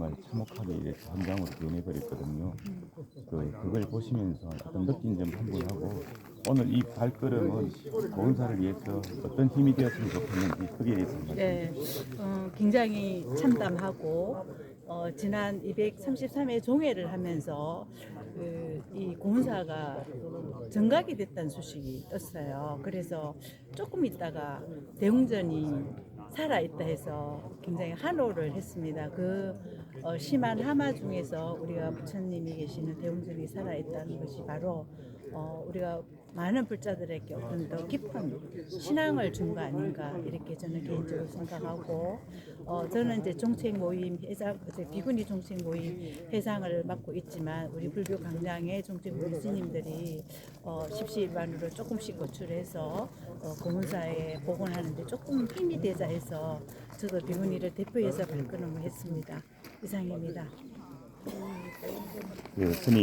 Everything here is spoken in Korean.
정말 참혹하게 이제 현장으로 변해버렸거든요. 그 그걸 보시면서 어떤 느낀 점 한번 하고 오늘 이 발걸음은 보훈사를 위해서 어떤 힘이 되었으면 좋겠는지 거기에 대해서 말씀 네, 어, 굉장히 참담하고 어, 지난 233회 종회를 하면서 그, 이 공사가 정각이 됐다는 소식이 떴어요. 그래서 조금 있다가 대웅전이 살아있다 해서 굉장히 환호를 했습니다. 그 어, 심한 하마 중에서 우리가 부처님이 계시는 대웅전이 살아있다는 것이 바로 어, 우리가 많은 불자들에게 어떤 더 깊은 신앙을 준 거 아닌가 이렇게 저는 개인적으로 생각하고 어, 저는 이제 정책 모임 회장 이제 비구니 정책 모임 회장을 맡고 있지만 우리 불교 강량의 정책 모임 스님들이 어, 십시일반으로 조금씩 거출해서 어, 고문사에 복원하는데 조금 힘이 되자 해서 저도 비구니를 대표해서 발걸음을 했습니다. 이상입니다. 그 스님